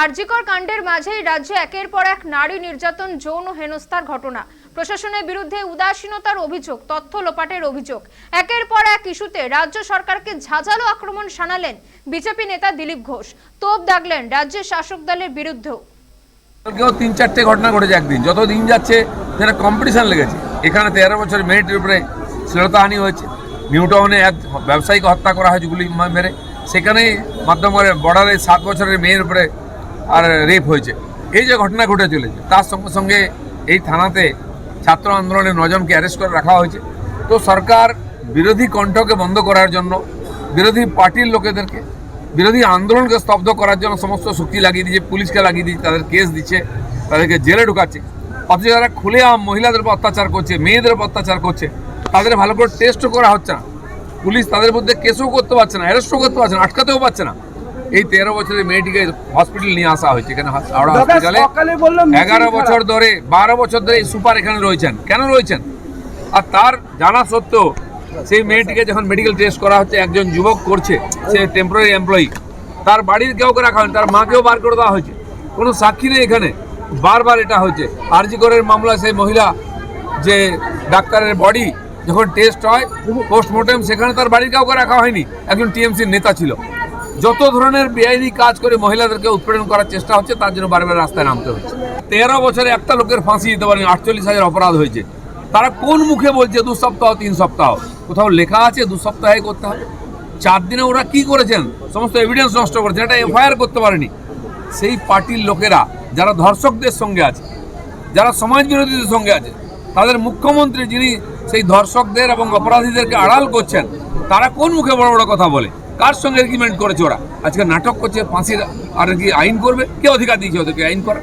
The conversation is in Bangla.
আরজিকর কাণ্ডের মাঝেই রাজ্যে একের পর এক নারী নির্যাতন, যৌন হেনস্থার ঘটনা। প্রশাসনের বিরুদ্ধে উদাসীনতার অভিযোগ, তথ্য লোপাটের অভিযোগ। একের পর এক ইস্যুতে রাজ্য সরকারকে ঝাঁঝালো আক্রমণ শানালেন বিজেপি নেতা দিলীপ ঘোষ। তোপ দাগলেন রাজ্যের শাসক দলের বিরুদ্ধেও। কেউ তিন চারটে ঘটনা ঘটেছে একদিন। যত দিন যাচ্ছে, যেটা কম্পিটিশন লেগেছে। এখানে তেরো বছরের মেয়েটির উপরে শ্লীলতাহানি হয়েছে। নিউটাউনে এক ব্যবসায়ীকে হত্যা করা হয়েছে গুলি মেরে সেখানেই মাধ্যমে বর্ডারে সাত বছরের মেয়ের উপরে আর রেপ হয়েছে। এই যে ঘটনা ঘটে চলেছে, তার সঙ্গে সঙ্গে এই থানাতে ছাত্র আন্দোলনের নজনকে অ্যারেস্ট করে রাখা হয়েছে। তো সরকার বিরোধী কণ্ঠকে বন্ধ করার জন্য, বিরোধী পার্টির লোকেদেরকে, বিরোধী আন্দোলনকে স্তব্ধ করার জন্য সমস্ত শক্তি লাগিয়ে দিচ্ছে পুলিশকে লাগিয়ে দিচ্ছে তাদের কেস দিচ্ছে, তাদেরকে জেলে ঢুকাচ্ছে। অথচ যারা খুলে আম মহিলাদের উপর অত্যাচার করছে, মেয়েদের উপর অত্যাচার করছে, তাদের ভালো করে টেস্টও করা হচ্ছে না। পুলিশ তাদের মধ্যে কেসও করতে পারছে না অ্যারেস্টও করতে পারছে না, আটকাতেও পারছে না। এই তেরো বছরের মেয়েটিকে হসপিটাল নিয়ে আসা হয়েছে এখানে হাওড়া হসপিটালে এগারো বছর ধরে বারো বছর ধরে সুপার এখানে রয়েছেন। কেন রয়েছেন? আর তার জানা সত্ত্বেও সেই মেয়েটিকে যখন মেডিকেল টেস্ট করা হচ্ছে একজন যুবক করছে সে টেম্পোরারি এমপ্লয়ি তার বাড়ির কেউ রাখা হয়নি তার মাকেও বার করে দেওয়া হয়েছে। কোনো সাক্ষী নেই এখানে। বারবার এটা হয়েছে। আরজি করের মামলা সেই মহিলা যে ডাক্তারের বডি যখন টেস্ট হয় পোস্টমর্টেম সেখানে তার বাড়ির কাউকে রাখা হয়নি। একজন টিএমসির নেতা ছিল। যত ধরনের বেআইনি কাজ করে মহিলাদেরকে উৎপীড়ন করার চেষ্টা হচ্ছে, তার জন্য বারবার রাস্তায় নামতে হচ্ছে। তেরো বছরে একটা লোকের ফাঁসি দিতে পারেনি, আটচল্লিশ হাজার অপরাধ হয়েছে। তারা কোন মুখে বলছে, দু সপ্তাহ, তিন সপ্তাহ? কোথাও লেখা আছে, দু সপ্তাহে করতে হবে। চার দিনে ওরা কি করেছেন? সমস্ত এভিডেন্স নষ্ট করেছেন, এটা এফআইআর করতে পারেনি। সেই পার্টির লোকেরা, যারা ধর্ষকদের সঙ্গে আছে, যারা সমাজ বিরোধীদের সঙ্গে আছে, তাদের মুখ্যমন্ত্রী যিনি সেই ধর্ষকদের এবং অপরাধীদেরকে আড়াল করছেন, তারা কোন মুখে বড় বড় কথা বলে? কার সঙ্গে এগ্রিমেন্ট করেছে ওরা? আজকে নাটক করছে, ফাঁসির আর কি আইন করবে? কে অধিকার দিয়েছে ওদেরকে আইন করা